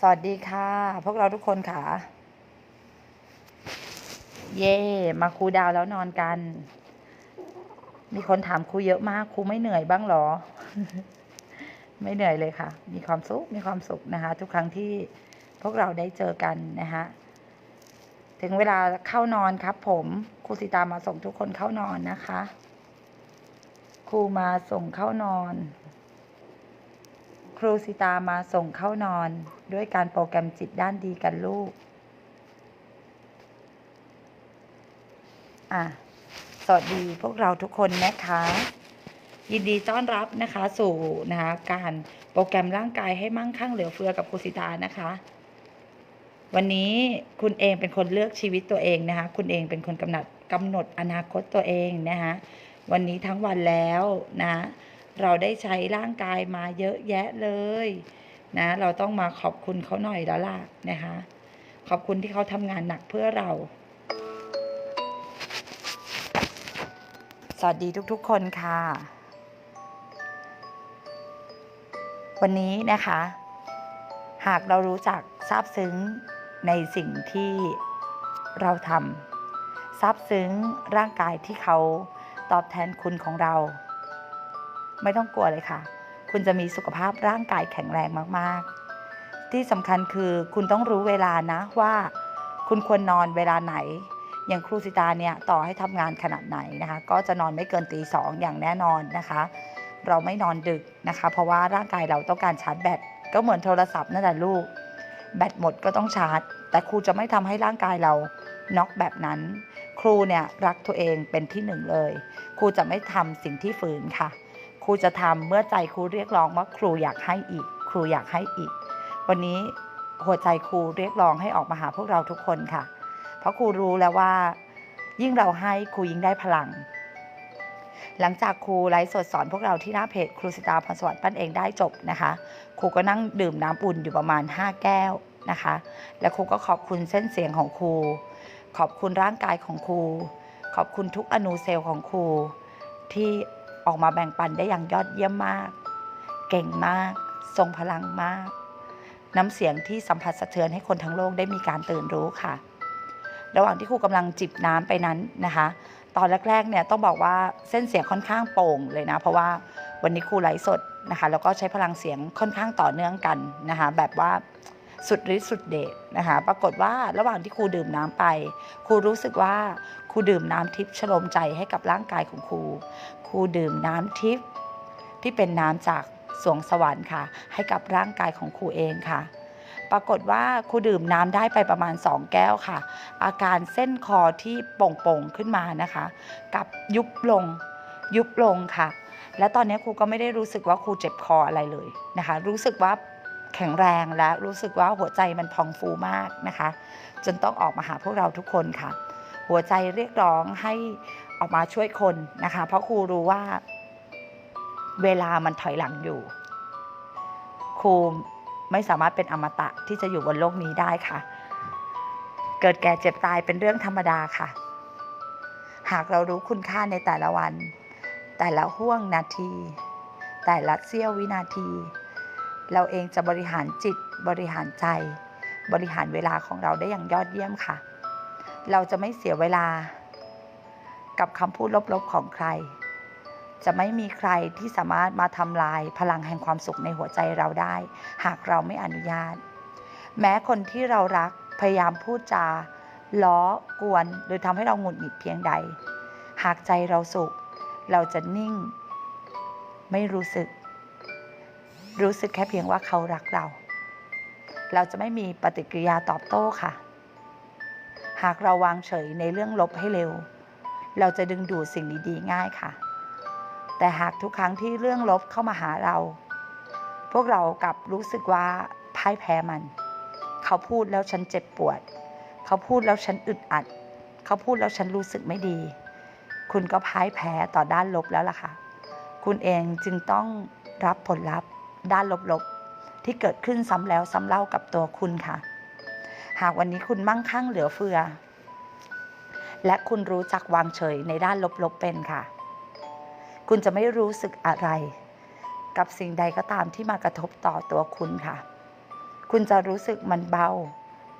สวัสดีค่ะ พวกเราทุกคนค่ะ เย่มาครูดาวแล้วนอนกัน มีคนถามครูเยอะมากครูไม่เหนื่อยบ้างหรอ ไม่เหนื่อยเลยค่ะ มีความสุขมีความสุขนะคะ ทุกครั้งที่พวกเราได้เจอกันนะคะถึงเวลาเข้านอนครับ ผมครูสิตามาส่งทุกคนเข้านอนนะคะครูมาส่งเข้านอน รูสิตามาส่งเข้านอน ด้วยการโปรแกรมจิตด้านดีกันลูก อะ สวัสดีพวกเราทุกคนนะคะ ยินดีต้อนรับนะคะ สู่นะคะการโปรแกรมร่างกายให้มั่งคั่งเหลือเฟือกับครูสิตานะคะ วันนี้คุณเองเป็นคนเลือกชีวิตตัวเองนะคะ คุณเองเป็นคนกำหนดกำหนดอนาคตตัวเองนะคะ วันนี้ทั้งวันแล้วนะ เราได้ใช้ร่างกายมาเยอะแยะเลยนะเราต้องมาขอบคุณเขาหน่อยแล้วล่ะนะคะ ขอบคุณที่เขาทำงานหนักเพื่อเรา สวัสดีทุกๆคนค่ะ วันนี้นะคะ หากเรารู้จักซาบซึ้งในสิ่งที่เราทำซาบซึ้งร่างกายที่เขาตอบแทนคุณของเรา ไม่ต้องกลัวเลยค่ะ คุณจะมีสุขภาพร่างกายแข็งแรงมากๆ ที่สำคัญคือคุณต้องรู้เวลานะว่า คุณควรนอนเวลาไหน อย่างครูสิตาเนี่ยต่อให้ทำงานขนาดไหนนะคะ ก็จะนอนไม่เกินตีสองอย่างแน่นอนนะคะ เราไม่นอนดึกนะคะ เพราะว่าร่างกายเราต้องการชาร์จแบตก็เหมือนโทรศัพท์นั่นแหละลูก แบตหมดก็ต้องชาร์จ แต่ครูจะไม่ทำให้ร่างกายเราน็อกแบบนั้น ครูเนี่ยรักตัวเองเป็นที่หนึ่งเลย ครูจะไม่ทำสิ่งที่ฝืนค่ะ ครูจะทำเมื่อใจครูเรียกร้องว่าครูอยากให้อีก ครูอยากให้อีก วันนี้หัวใจครูเรียกร้องให้ออกมาหาพวกเราทุกคนค่ะ เพราะครูรู้แล้วว่า ยิ่งเราให้ครูยิ่งได้พลัง หลังจากครูไลฟ์สดสอนพวกเราที่หน้าเพจครูสิตาพรสวัสดิ์ปั้นเองได้จบนะคะ ครูก็นั่งดื่มน้ำอุ่นอยู่ประมาณ 5 แก้วนะคะ แล้วครูก็ขอบคุณเส้นเสียงของครู ขอบคุณร่างกายของครู ขอบคุณทุกอนูเซลล์ของครูที่ ออกมาแบ่งปันได้อย่างยอดเยี่ยมมาก เก่งมาก ทรงพลังมาก น้ำเสียงที่สัมผัสสะเทือนให้คนทั้งโลกได้มีการตื่นรู้ค่ะ ระหว่างที่ครูกำลังจิบน้ำไปนั้นนะคะ ตอนแรกๆเนี่ยต้องบอกว่าเส้นเสียงค่อนข้างโป่งเลยนะ เพราะว่าวันนี้ครูไลฟ์สดนะคะแล้วก็ใช้พลังเสียงค่อนข้างต่อเนื่องกันนะคะแบบว่าสุดฤทธิ์สุดเดชนะคะปรากฏว่าระหว่างที่ครูดื่มน้ำไป ครูรู้สึกว่าครูดื่มน้ำทิพย์ชโลมใจให้กับร่างกายของครู รูดื่มน้ำทิพย์ที่เป็นน้ำจากสวงสวรรค์ค่ะ ให้กับร่างกายของครูเองค่ะ ปรากฏว่าครูดื่มน้ำได้ไปประมาณ 2 แก้วค่ะ อาการเส้นคอที่โป่งๆขึ้นมานะคะ กับยุบลงยุบลงค่ะ และตอนนี้ครูก็ไม่ได้รู้สึกว่าครูเจ็บคออะไรเลยนะคะ รู้สึกว่าแข็งแรงและรู้สึกว่าหัวใจมันพองฟูมากนะคะ จนต้องออกมาหาพวกเราทุกคนค่ะ หัวใจเรียกร้องให้ ออกมาช่วยคนนะคะ เพราะครูรู้ว่าเวลามันถอยหลังอยู่ ครูไม่สามารถเป็นอมตะที่จะอยู่บนโลกนี้ได้ค่ะ เกิดแก่เจ็บตายเป็นเรื่องธรรมดาค่ะ หากเรารู้คุณค่าในแต่ละวัน แต่ละห่วงนาที แต่ละเสี้ยววินาที เราเองจะบริหารจิตบริหารใจ บริหารเวลาของเราได้อย่างยอดเยี่ยมค่ะ เราจะไม่เสียเวลา กับคำพูดลบๆของใคร จะไม่มีใครที่สามารถมาทำลายพลังแห่งความสุขในหัวใจเราได้ หากเราไม่อนุญาต แม้คนที่เรารักพยายามพูดจาล้อกวนหรือทำให้เราหงุดหงิดเพียงใด หากใจเราสุข เราจะนิ่ง ไม่รู้สึก รู้สึกแค่เพียงว่าเขารักเรา เราจะไม่มีปฏิกิริยาตอบโต้ค่ะ หากเราวางเฉยในเรื่องลบให้เร็ว เราจะดึงดูดสิ่งดีๆง่ายค่ะ แต่หากทุกครั้งที่เรื่องลบเข้ามาหาเรา พวกเรากลับรู้สึกว่าพ่ายแพ้มัน เขาพูดแล้วฉันเจ็บปวด เขาพูดแล้วฉันอึดอัด เขาพูดแล้วฉันรู้สึกไม่ดี คุณก็พ่ายแพ้ต่อด้านลบแล้วล่ะค่ะ คุณเองจึงต้องรับผลลัพธ์ ด้านลบๆ ที่เกิดขึ้นซ้ำแล้วซ้ำเล่ากับตัวคุณค่ะ หากวันนี้คุณมั่งคั่งเหลือเฟือ และคุณรู้จักวางเฉยในด้านลบๆเป็นค่ะ คุณจะไม่รู้สึกอะไร กับสิ่งใดก็ตามที่มากระทบต่อตัวคุณค่ะ คุณจะรู้สึกมันเบา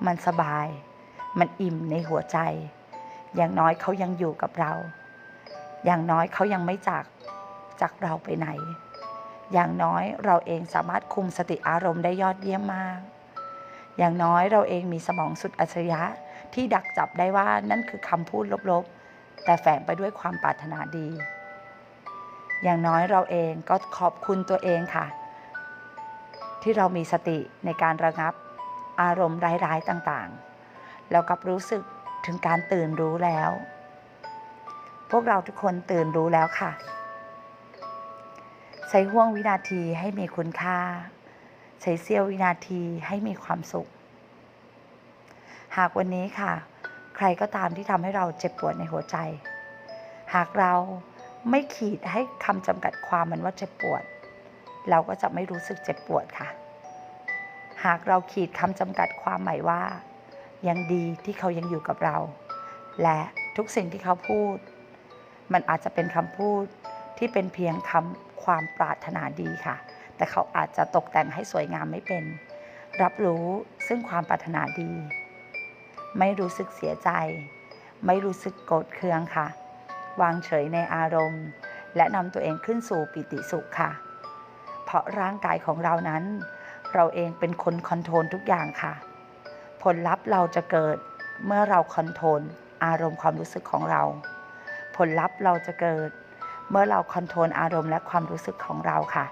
มันสบาย มันอิ่มในหัวใจ อย่างน้อยเขายังอยู่กับเรา อย่างน้อยเขายังไม่จากจากเราไปไหน อย่างน้อยเราเองสามารถคุมสติอารมณ์ได้ยอดเยี่ยมมาก อย่างน้อยเราเองมีสมองสุดอัจฉริยะ ที่ดักจับได้ว่านั่นคือคำพูดลบๆ แต่แฝงไปด้วยความปรารถนาดี อย่างน้อยเราเองก็ขอบคุณตัวเองค่ะ ที่เรามีสติในการระงับอารมณ์ร้ายๆต่างๆ แล้วกับรู้สึกถึงการตื่นรู้แล้ว พวกเราทุกคนตื่นรู้แล้วค่ะ ใช้ห่วงวินาทีให้มีคุณค่า ใช้เสี้ยววินาทีให้มีความสุข หากวันนี้ค่ะ ใครก็ตามที่ทำให้เราเจ็บปวดในหัวใจ หากเราไม่ขีดให้คำจำกัดความมันว่าเจ็บปวด เราก็จะไม่รู้สึกเจ็บปวดค่ะ หากเราขีดคำจำกัดความหมายว่า ยังดีที่เขายังอยู่กับเรา และทุกสิ่งที่เขาพูด มันอาจจะเป็นคำพูดที่เป็นเพียงคำความปรารถนาดีค่ะ แต่เขาอาจจะตกแต่งให้สวยงามไม่เป็น รับรู้ซึ่งความปรารถนาดี ไม่รู้สึกเสียใจ ไม่รู้สึกโกรธเคืองค่ะ วางเฉยในอารมณ์ และนำตัวเองขึ้นสู่ปิติสุขค่ะ เพราะร่างกายของเรานั้น เราเองเป็นคนคอนโทรลทุกอย่างค่ะ ผลลัพธ์เราจะเกิดเมื่อเราคอนโทรลอารมณ์ความรู้สึกของเรา ผลลัพธ์เราจะเกิด เมื่อเราคอนโทรลอารมณ์และความรู้สึกของเราค่ะ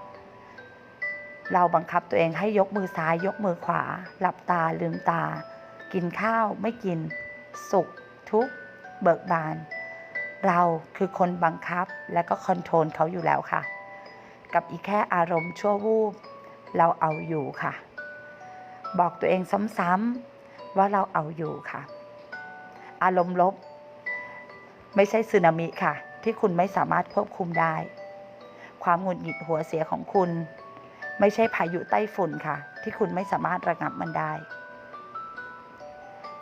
เราบังคับตัวเองให้ยกมือซ้ายยกมือขวา หลับตาลืมตา กินข้าวไม่กิน สุข ทุกข์ เบิกบาน เราคือคนบังคับและก็คอนโทรลเขาอยู่แล้วค่ะ กับอีกแค่อารมณ์ชั่ววูบ เราเอาอยู่ค่ะ บอกตัวเองซ้ำๆว่าเราเอาอยู่ค่ะ อารมณ์ลบ ไม่ใช่สึนามิค่ะ ที่คุณไม่สามารถควบคุมได้ ความหงุดหงิดหัวเสียของคุณ ไม่ใช่พายุไต้ฝุ่นค่ะ ที่คุณไม่สามารถระงับมันได้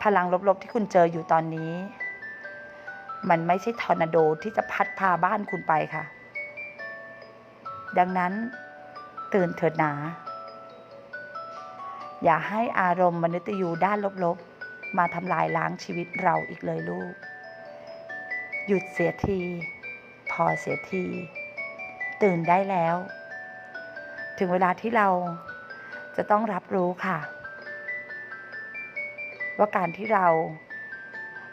พลังลบๆที่คุณเจออยู่ตอนนี้ มันไม่ใช่ทอร์นาโดที่จะพัดพาบ้านคุณไปค่ะ ดังนั้นตื่นเถิดหนา อย่าให้อารมณ์มนุษย์ยูด้านลบๆ มาทำลายล้างชีวิตเราอีกเลยลูก หยุดเสียที พอเสียที ตื่นได้แล้ว ถึงเวลาที่เราจะต้องรับรู้ค่ะ ว่าการที่เรา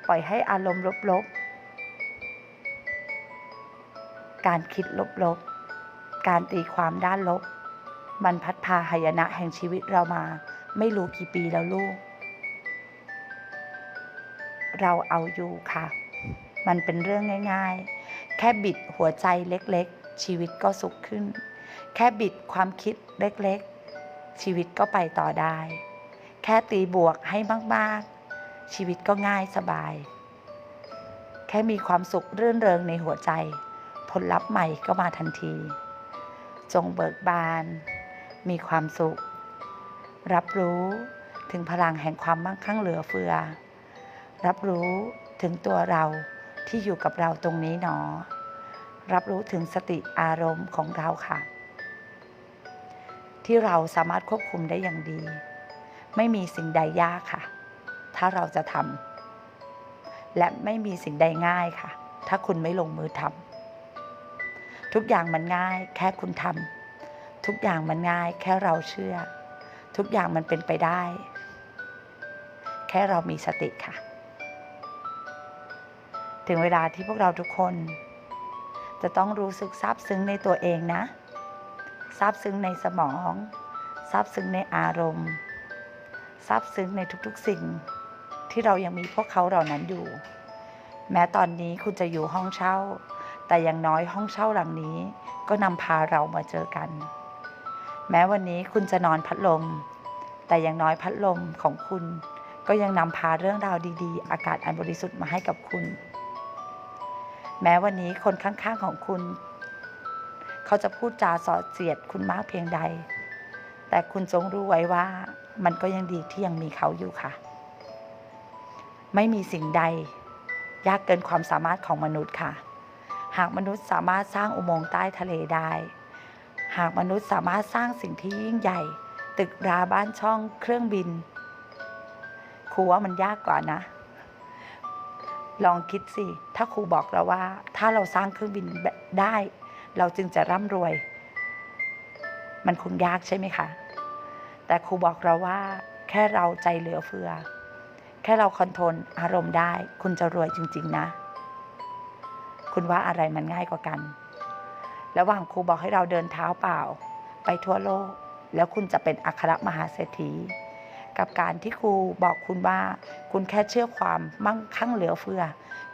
ปล่อยให้อารมณ์ลบๆ การคิดลบๆ การตีความด้านลบ มันพัดพาหายนะแห่งชีวิตเรามา ไม่รู้กี่ปีแล้วลูก เราเอาอยู่ค่ะ มันเป็นเรื่องง่ายๆ แค่บิดหัวใจเล็กๆ ชีวิตก็สุขขึ้น แค่บิดความคิดเล็กๆ ชีวิตก็ไปต่อได้ แค่ตีบวกให้มากๆ ชีวิตก็ง่ายสบาย แค่มีความสุขรื่นเริงในหัวใจ ผลลัพธ์ใหม่ก็มาทันที จงเบิกบาน มีความสุข รับรู้ถึงพลังแห่งความมั่งคั่งเหลือเฟือ รับรู้ถึงตัวเราที่อยู่กับเราตรงนี้หนอ รับรู้ถึงสติอารมณ์ของเราค่ะ ที่เราสามารถควบคุมได้อย่างดี ไม่มีสิ่งใดยากค่ะ ถ้าเราจะทำและไม่มีสิ่งใดง่ายค่ะ ถ้าคุณไม่ลงมือทำทุกอย่างมันง่าย แค่คุณทำทุกอย่างมันง่าย แค่เราเชื่อ ทุกอย่างมันเป็นไปได้ แค่เรามีสติค่ะ ถึงเวลาที่พวกเราทุกคน จะต้องรู้สึกซาบซึ้งในตัวเองนะซาบซึ้งในสมองซาบซึ้งในอารมณ์ ซาบซึ้งในทุกๆสิ่ง ที่เรายังมีพวกเขาเหล่านั้นอยู่ แม้ตอนนี้คุณจะอยู่ห้องเช่า แต่อย่างน้อยห้องเช่าหลังนี้ ก็นำพาเรามาเจอกัน แม้วันนี้คุณจะนอนพัดลม แต่อย่างน้อยพัดลมของคุณ ก็ยังนำพาเรื่องราวดีๆ อากาศอันบริสุทธิ์มาให้กับคุณ แม้วันนี้คนข้างๆของคุณ เขาจะพูดจาสอดเสียดคุณมากเพียงใด แต่คุณจงรู้ไว้ว่า มันก็ยังดีที่ยังมีเขาอยู่ค่ะ ไม่มีสิ่งใด ยากเกินความสามารถของมนุษย์ค่ะ หากมนุษย์สามารถสร้างอุโมงค์ใต้ทะเลได้ หากมนุษย์สามารถสร้างสิ่งที่ยิ่งใหญ่ ตึกราบ้านช่องเครื่องบินครูว่ามันยากกว่านะ ลองคิดสิ ถ้าครูบอกเราว่า ถ้าเราสร้างเครื่องบินได้ เราจึงจะร่ำรวย มันคงยากใช่ไหมคะ แต่ครูบอกเราว่าแค่เราใจเหลือเฟือ แค่เราคอนโทรลอารมณ์ได้ คุณจะรวยจริง ๆ นะ คุณว่าอะไรมันง่ายกว่ากัน ระหว่างครูบอกให้เราเดินเท้าเปล่า ไปทั่วโลก แล้วคุณจะเป็นอัครมหาเศรษฐี กับการที่ครูบอกคุณว่า คุณแค่เชื่อความมั่งคั่งเหลือเฟือ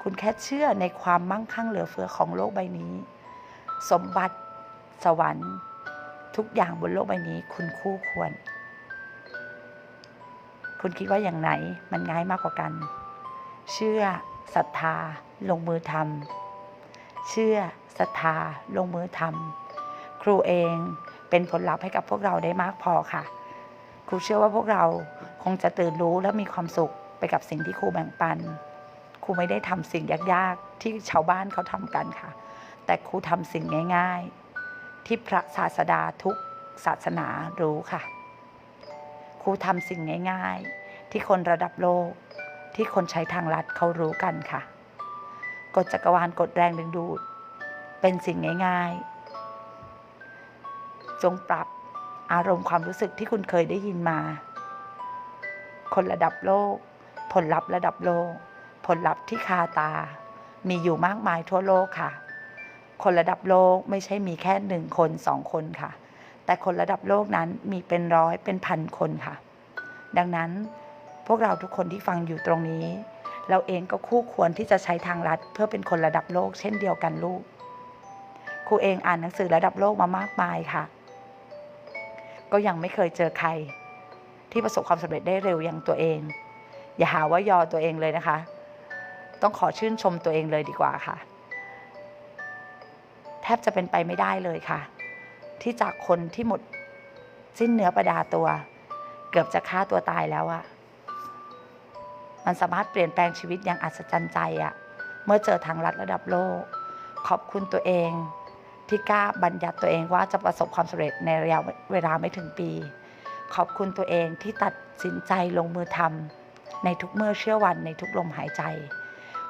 คุณแค่เชื่อในความมั่งคั่งเหลือเฟือของโลกใบนี้ สมบัติสวรรค์ ทุกอย่างบนโลกใบนี้ คุณคู่ควร คุณคิดว่าอย่างไหนมันง่ายมากกว่ากัน เชื่อศรัทธาลงมือทำเชื่อศรัทธาลงมือทำครูเองเป็นผลลัพธ์ให้กับพวกเราได้มากพอค่ะ ครูเชื่อว่าพวกเราคงจะตื่นรู้และมีความสุขไปกับสิ่งที่ครูแบ่งปัน ครูไม่ได้ทำสิ่งยากๆ ที่ชาวบ้านเขาทำกันค่ะ แต่ครูทำสิ่งง่าย ๆ ที่พระศาสดาทุกศาสนารู้ค่ะ ครูทำสิ่งง่าย ๆ ที่คนระดับโลก ที่คนใช้ทางลัดเขารู้กันค่ะ กฎจักรวาลกฎแรงดึงดูด เป็นสิ่งง่าย ๆ จงปรับอารมณ์ความรู้สึกที่คุณเคยได้ยินมา คนระดับโลก ผลลัพธ์ระดับโลก ผลลัพธ์ที่คาตา มีอยู่มากมายทั่วโลกค่ะ คนระดับโลกไม่ใช่มีแค่หนึ่งคนสองคนค่ะ แต่คนระดับโลกนั้นมีเป็นร้อยเป็นพันคนค่ะ ดังนั้นพวกเราทุกคนที่ฟังอยู่ตรงนี้ เราเองก็คู่ควรที่จะใช้ทางลัดเพื่อเป็นคนระดับโลก เช่นเดียวกันลูกครูเองอ่านหนังสือระดับโลกมามากมายค่ะ ก็ยังไม่เคยเจอใคร ที่ประสบความสำเร็จได้เร็วอย่างตัวเอง อย่าหาว่ายอตัวเองเลยนะคะ ต้องขอชื่นชมตัวเองเลยดีกว่าค่ะ แทบจะเป็นไปไม่ได้เลยค่ะ ที่จากคนที่หมดสิ้นเนื้อประดาตัว เกือบจะฆ่าตัวตายแล้วอะมันสามารถเปลี่ยนแปลงชีวิตอย่างอัศจรรย์ใจอะเมื่อเจอทางลัดระดับโลก ขอบคุณตัวเอง ที่กล้าบัญญัติตัวเองว่าจะประสบความสำเร็จในระยะเวลาไม่ถึงปี ขอบคุณตัวเองที่ตัดสินใจลงมือทำในทุกเมื่อเชื่อวันในทุกลมหายใจ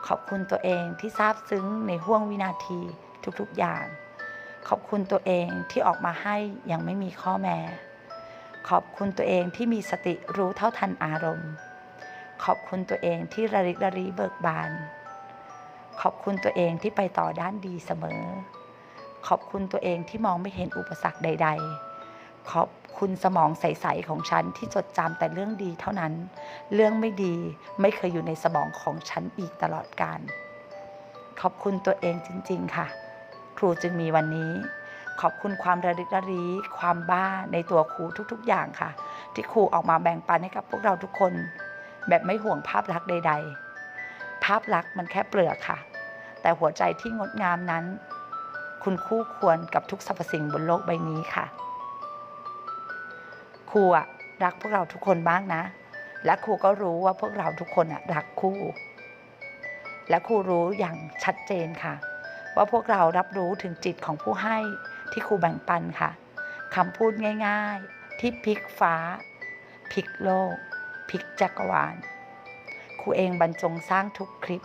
ขอบคุณตัวเองที่ซาบซึ้งในห่วงวินาทีทุกๆอย่าง ขอบคุณตัวเองที่ออกมาให้ยังไม่มีข้อแม้ ขอบคุณตัวเองที่มีสติรู้เท่าทันอารมณ์ ขอบคุณตัวเองที่ระริกระรีเบิกบาน ขอบคุณตัวเองที่ไปต่อด้านดีเสมอ ขอบคุณตัวเองที่มองไม่เห็นอุปสรรคใด ๆ ขอบคุณสมองใสๆของฉันที่จดจำแต่เรื่องดีเท่านั้น เรื่องไม่ดีไม่เคยอยู่ในสมองของฉันอีกตลอดกาลขอบคุณตัวเองจริง ๆ ค่ะ ครูจึงมีวันนี้ ขอบคุณความระลึกระรีความบ้าในตัวครูทุกๆ อย่างค่ะ ที่ครูออกมาแบ่งปันให้กับพวกเราทุกคน แบบไม่ห่วงภาพลักษณ์ใด ๆ ภาพลักษณ์มันแค่เปลือกค่ะ แต่หัวใจที่งดงามนั้น คุณคู่ควรกับทุกสรรพสิ่งบนโลกใบนี้ค่ะครูอะรักพวกเราทุกคนบ้างนะ และครูก็รู้ว่าพวกเราทุกคนอะรักครูและครูรู้อย่างชัดเจนค่ะ ว่าพวกเรารับรู้ถึงจิตของผู้ให้ที่ครูแบ่งปันค่ะคำพูดง่าย ๆ ที่พลิกฟ้าพลิกโลกพลิกจักรวาลครูเองบรรจงสร้างทุกคลิป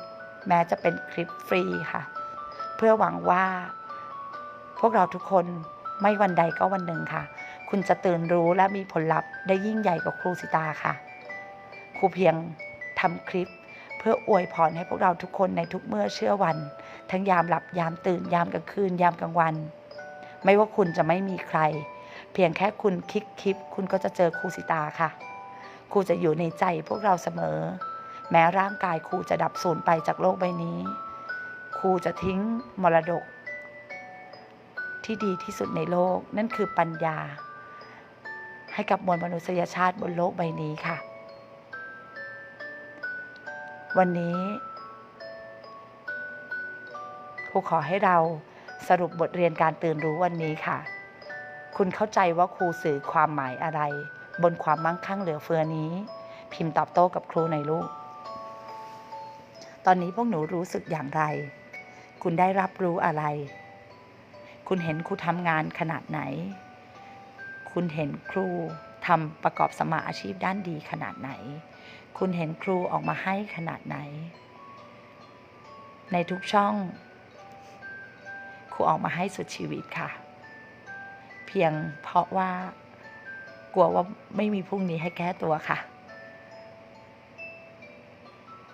แม้จะเป็นคลิปฟรีค่ะ เพื่อหวังว่า พวกเราทุกคนไม่วันใดก็วันหนึ่งค่ะ คุณจะตื่นรู้และมีผลลัพธ์ได้ยิ่งใหญ่กว่าครูสิตาค่ะ ครูเพียงทำคลิป เพื่ออวยพรให้พวกเราทุกคนในทุกเมื่อเชื่อวัน ทั้งยามหลับยามตื่นยามกลางคืนยามกลางวัน ไม่ว่าคุณจะไม่มีใคร เพียงแค่คุณคลิกคลิป คุณก็จะเจอครูสิตาค่ะ ครูจะอยู่ในใจพวกเราเสมอ แม้ร่างกายครูจะดับสูญไปจากโลกใบนี้ ครูจะทิ้งมรดก ที่ดีที่สุดในโลกนั่นคือปัญญา ให้กับมวลมนุษยชาติบนโลกใบนี้ค่ะ วันนี้ครูขอให้เราสรุปบทเรียนการตื่นรู้วันนี้ค่ะ คุณเข้าใจว่าครูสื่อความหมายอะไร บนความมั่งคั่งเหลือเฟือนี้ พิมพ์ตอบโต้กับครูในลูก ตอนนี้พวกหนูรู้สึกอย่างไร คุณได้รับรู้อะไร คุณเห็นครูทำงานขนาดไหน คุณเห็นครูทำประกอบสมมาอาชีพด้านดีขนาดไหน คุณเห็นครูออกมาให้ขนาดไหน ในทุกช่อง ครูออกมาให้สุดชีวิตค่ะ เพียงเพราะว่า กลัวว่าไม่มีพรุ่งนี้ให้แก้ตัวค่ะ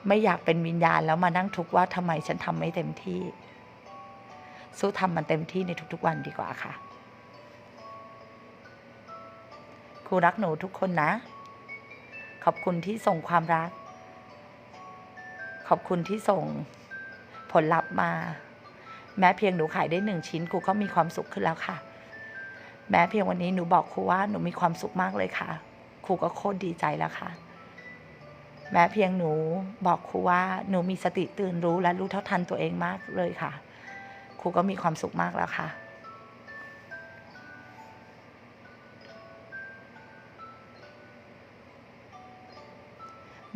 ไม่อยากเป็นวิญญาณแล้วมานั่งทุกข์ว่าทำไมฉันทำไม่เต็มที่ สู้ทำมันเต็มที่ในทุกๆวันดีกว่าค่ะครูรักหนูทุกคนนะ ขอบคุณที่ส่งความรัก ขอบคุณที่ส่งผลลัพธ์มา แม้เพียงหนูขายได้หนึ่งชิ้นครูก็มีความสุขขึ้นแล้วค่ะ แม้เพียงวันนี้หนูบอกครูว่าหนูมีความสุขมากเลยค่ะครูก็โคตรดีใจแล้วค่ะ แม้เพียงหนูบอกครูว่าหนูมีสติตื่นรู้และรู้เท่าทันตัวเองมากเลยค่ะ ครูก็มีความสุขมากแล้วค่ะ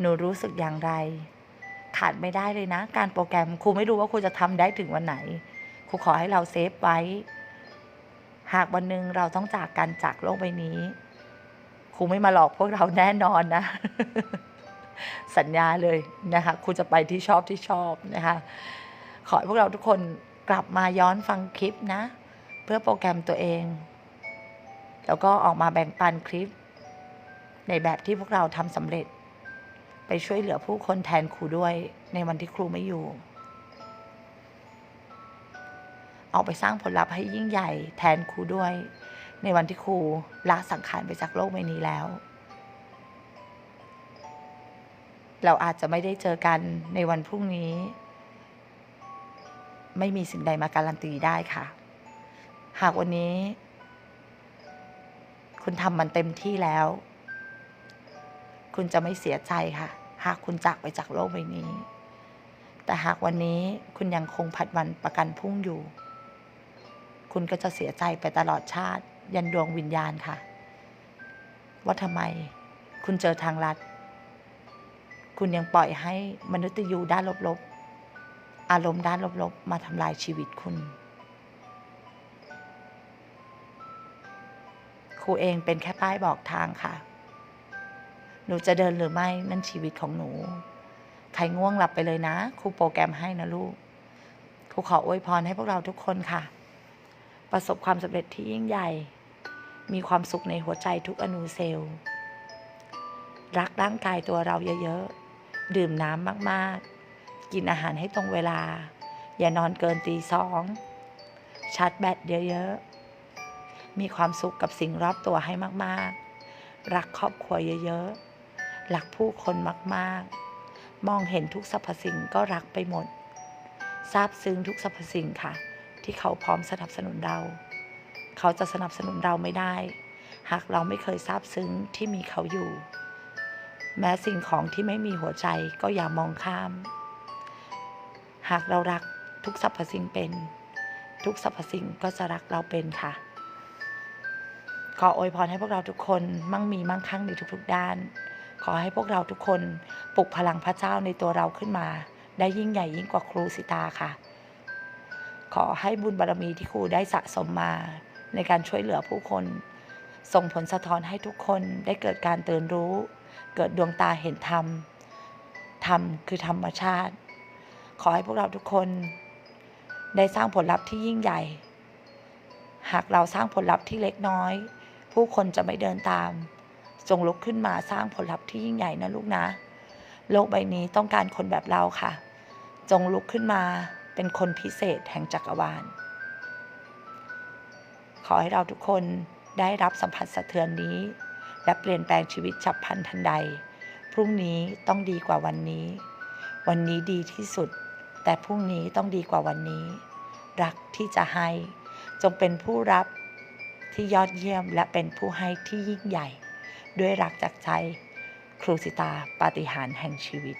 หนูรู้สึกอย่างไร ขาดไม่ได้เลยนะ การโปรแกรมครูไม่รู้ว่าครูจะทำได้ถึงวันไหนครูขอให้เราเซฟไว้ หากวันหนึ่งเราต้องจากกันจากโลกใบนี้ครูไม่มาหลอกพวกเราแน่นอนนะ สัญญาเลยนะคะครูจะไปที่ชอบที่ชอบนะคะ ขอให้พวกเราทุกคนกลับมาย้อนฟังคลิปนะ เพื่อโปรแกรมตัวเอง แล้วก็ออกมาแบ่งปันคลิป ในแบบที่พวกเราทำสำเร็จ ไปช่วยเหลือผู้คนแทนครูด้วยในวันที่ครูไม่อยู่ ออกไปสร้างผลลัพธ์ให้ยิ่งใหญ่แทนครูด้วย ในวันที่ครูละสังขารไปจากโลกใบนี้แล้ว เราอาจจะไม่ได้เจอกันในวันพรุ่งนี้ ไม่มีสิ่งใดมาการันตีได้ค่ะ หากวันนี้ คุณทำมันเต็มที่แล้วคุณจะไม่เสียใจค่ะ หากคุณจากไปจากโลกใบนี้ แต่หากวันนี้คุณยังคงผัดวันประกันพรุ่งอยู่ คุณก็จะเสียใจไปตลอดชาติ ยันดวงวิญญาณค่ะ ว่าทำไมคุณเจอทางลัด คุณยังปล่อยให้มนุษย์ยูด้านลบๆ อารมณ์ด้านลบๆ มาทำลายชีวิตคุณครูเองเป็นแค่ป้ายบอกทางค่ะ นูจะเดินหรือไม่นั่นชีวิตของหนู ใครง่วงหลับไปเลยนะครูโปรแกรมให้นะลูกครูขออวยพรให้พวกเราทุกคนค่ะ ประสบความสำเร็จที่ยิ่งใหญ่ มีความสุขในหัวใจทุกอนูเซลล์ รักร่างกายตัวเราเยอะๆ ดื่มน้ำมากๆ กินอาหารให้ตรงเวลา อย่านอนเกินตีสองชาร์จแบตเยอะๆ มีความสุขกับสิ่งรอบตัวให้มากๆ รักครอบครัวเยอะๆ รักผู้คนมากๆ มองเห็นทุกสรรพสิ่งก็รักไปหมด ซาบซึ้งทุกสรรพสิ่งค่ะ ที่เขาพร้อมสนับสนุนเรา เขาจะสนับสนุนเราไม่ได้ หากเราไม่เคยซาบซึ้งที่มีเขาอยู่ แม้สิ่งของที่ไม่มีหัวใจก็อย่ามองข้าม หากเรารักทุกสรรพสิ่งเป็น ทุกสรรพสิ่งก็จะรักเราเป็นค่ะขออวยพรให้พวกเราทุกคนมั่งมีมั่งคั่งในทุกๆด้าน ขอให้พวกเราทุกคนปลุกพลังพระเจ้าในตัวเราขึ้นมา ได้ยิ่งใหญ่ยิ่งกว่าครูสิตาค่ะ ขอให้บุญบารรมีที่ครูได้สะสมมา ในการช่วยเหลือผู้คน ส่งผลสะท้อนให้ทุกคนได้เกิดการตื่นรู้ เกิดดวงตาเห็นธรรม ธรรมคือธรรมชาติ ขอให้พวกเราทุกคน ได้สร้างผลลัพธ์ที่ยิ่งใหญ่ หากเราสร้างผลลัพธ์ที่เล็กน้อย ผู้คนจะไม่เดินตาม จงลุกขึ้นมาสร้างผลลัพธ์ที่ยิ่งใหญ่นะลูกนะ โลกใบนี้ต้องการคนแบบเราค่ะ จงลุกขึ้นมาเป็นคนพิเศษแห่งจักรวาล ขอให้เราทุกคนได้รับสัมผัสสะเทือนนี้ และเปลี่ยนแปลงชีวิตฉับพลันทันใด พรุ่งนี้ต้องดีกว่าวันนี้ วันนี้ดีที่สุด แต่พรุ่งนี้ต้องดีกว่าวันนี้ รักที่จะให้ จงเป็นผู้รับที่ยอดเยี่ยมและเป็นผู้ให้ที่ยิ่งใหญ่ ด้วยรักจากใจ ครูสิตาปาฏิหาริย์แห่งชีวิต